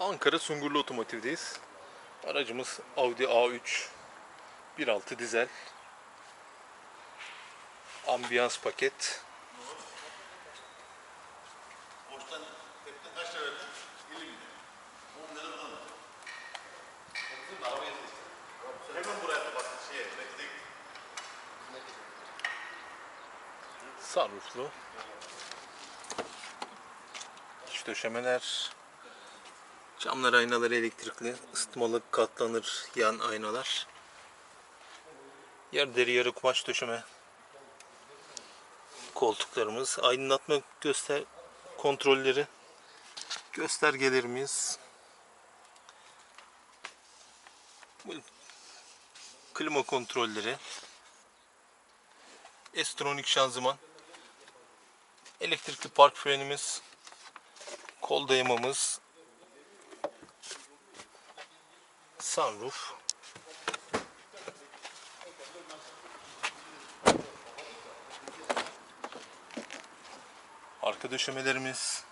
Ankara Sungurlu Otomotiv'deyiz. Aracımız Audi A3 1.6 dizel. Ambiyans paket. Borçtan tepten kaç lira verdin? 50 bin lira. 10 lira buradan aldın. Bakın da arabaya seçtim. Hemen buraya bak şeye, belki de Sunrooflu. İç döşemeler. Camlar aynaları elektrikli. ısıtmalı katlanır yan aynalar. Yarı deri yarı kumaş döşeme. Koltuklarımız. Aydınlatma göster kontrolleri. Göstergelerimiz. Klima kontrolleri. Estronik şanzıman. Elektrikli park frenimiz. Kol dayamamız. Sunroof. Arka döşemelerimiz.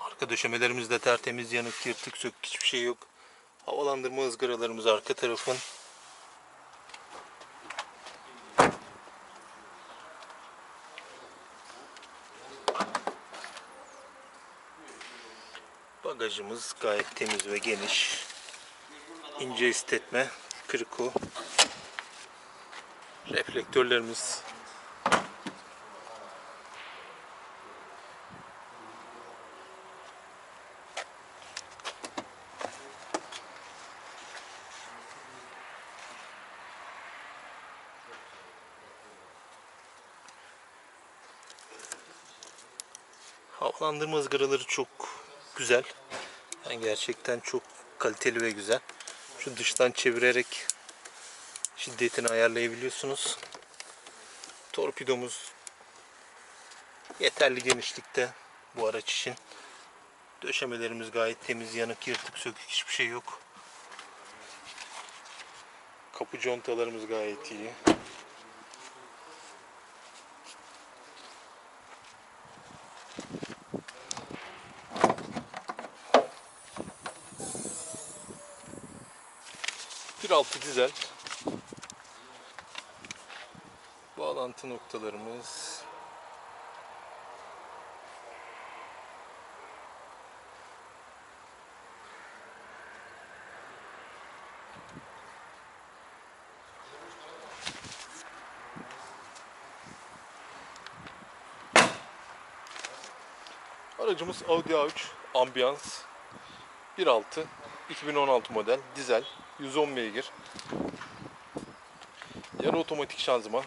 Arka döşemelerimiz de tertemiz, yanık, yırtık, sökük hiçbir şey yok. Havalandırma ızgaralarımız arka tarafın. Bagajımız gayet temiz ve geniş. İnce istetme, kriko. Reflektörlerimiz. Havalandırma ızgaraları güzel. Yani gerçekten çok kaliteli ve güzel. Şu dıştan çevirerek şiddetini ayarlayabiliyorsunuz. Torpidomuz yeterli genişlikte bu araç için. Döşemelerimiz gayet temiz, yanık, yırtık, sökük hiçbir şey yok. Kapı contalarımız gayet iyi. Bir altı dizel. Bağlantı noktalarımız. Aracımız Audi A3 Ambiance 1.6 2016 model dizel 110 beygir yarı otomatik şanzıman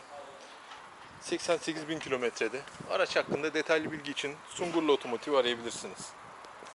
88 bin kilometrede araç hakkında detaylı bilgi için Sungurlu Otomotiv arayabilirsiniz.